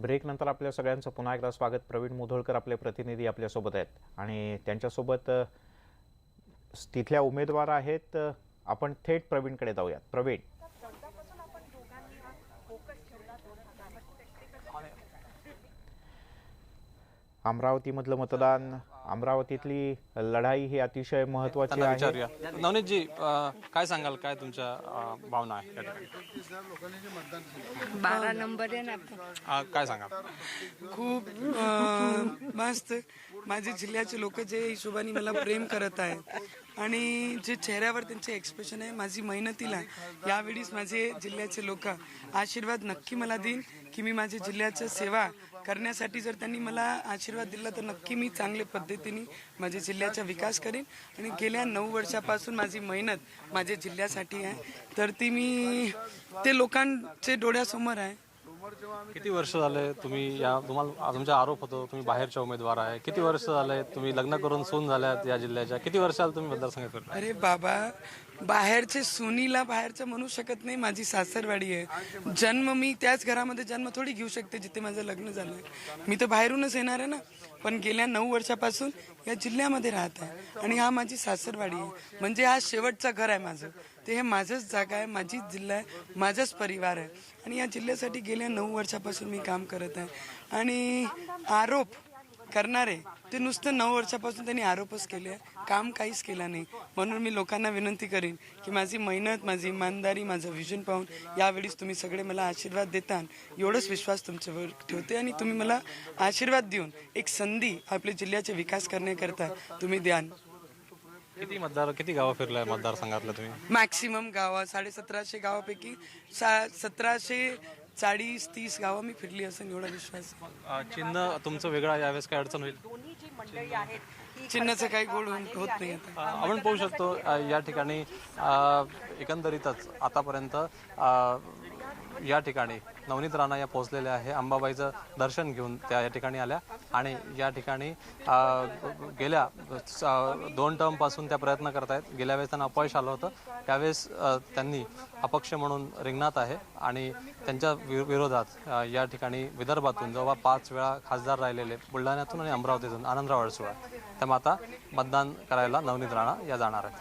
ब्रेकनंतर आपल्या सगळ्यांचं पुन्हा एकदा स्वागत. प्रवीण मुधोळकर आपले प्रतिनिधी आपल्यासोबत आहेत. आणि त्यांच्यासोबत तिथल्या उमेदवार आहेत. आपण थेट प्रवीणकडे जाऊयात. प्रवीण. अमरावतीमधलं मतदान अमरावतीतली लढाई ही अतिशय महत्वाची आहे. नवनीतजी काय सांगाल? काय तुमच्या भावना आहे या ठिकाणी? बारा नंबर आहे ना. काय सांगाल? खूप मस्त. माझे जिल्ह्याचे लोक जे हिशोबाने मला प्रेम करत आहेत आणि जे चेहऱ्यावर त्यांचे एक्सप्रेशन आहे माझी मेहनतीला यावेळीस माझे जिल्ह्याचे लोक आशीर्वाद नक्की मला देईन की मी माझ्या जिल्ह्याचं सेवा करण्यासाठी जर त्यांनी मला आशीर्वाद दिला तर नक्की मी चांगल्या पद्धतीने माझ्या जिल्ह्याचा विकास करेन. आणि गेल्या नऊ वर्षापासून माझी मेहनत माझ्या जिल्ह्यासाठी आहे. तर ती मी ते लोकांचे डोळ्यासमोर आहे. किती वर्ष झाले तुम्ही या तुम्हाला तुमचा आरोप होतो तुम्ही बाहेरच्या उमेदवार आहे. किती वर्ष झाले तुम्ही लग्न करून सून झाल्यात या जिल्ह्याच्या? किती वर्ष झाले तुम्ही मतदारसंघात? अरे बाबा बाहेरचे सुनीला बाहेरचं म्हणू शकत नाही. माझी सासरवाडी आहे. जन्म मी त्याच घरामध्ये जन्म थोडी घेऊ शकते जिथे माझं लग्न झालंय. मी तर बाहेरूनच येणार आहे ना. पण गेल्या नऊ वर्षापासून या जिल्ह्यामध्ये राहत आहे. आणि हा माझी सासरवाडी आहे. म्हणजे हा शेवटचं घर आहे माझं. ते हे माझंच जागा आहे. माझीच जिल्हा आहे. माझाच परिवार आहे. आणि या जिल्ह्यासाठी गेल्या नऊ वर्षापासून मी काम करत आहे. आणि आरोप करणारे ते नुसतं नऊ वर्षापासून त्यांनी आरोपच केले काम काहीच केलं नाही. म्हणून मी लोकांना विनंती करीन की माझी मेहनत माझी इमानदारी माझं विजन पाहून यावेळीस तुम्ही सगळे मला आशीर्वाद देता एवढंच विश्वास तुमच्यावर ठेवते आणि तुम्ही मला आशीर्वाद देऊन एक संधी आपल्या जिल्ह्याचे विकास करण्याकरता तुम्ही द्याल किती मतदार किती गावं फिरलाय मतदारसंघातल्या तुम्ही? मॅक्सिमम गावं साडे सतराशे गावापैकी सा सतराशे चाळीस तीस गावं मी फिरली असेल एवढा विश्वास. चिन्ह तुमचं वेगळं आहे, यावेळेस काय अडचण होईल. चिन्हाचं काही गोड होत होत नाही आपण पाहू शकतो या ठिकाणी अं, एकंदरीतच आतापर्यंत अं, या ठिकाणी नवनीत राणा या पोहोचलेल्या आहे. अंबाबाईचं दर्शन घेऊन त्या या ठिकाणी आल्या आणि या ठिकाणी गेल्या स- दोन टर्मपासून त्या प्रयत्न करत आहेत गेल्या वेळेस त्यांना अपयश आलं होतं. त्यावेळेस त्यांनी अपक्ष म्हणून रिंगणात आहे आणि त्यांच्या विरोधात या ठिकाणी विदर्भातून जवळ पाच वेळा खासदार राहिलेले बुलढाण्यातून आणि अमरावतीतून आनंदराव अडसुळा. त्यामुळे आता मतदान करायला नवनीत राणा या जाणार आहेत.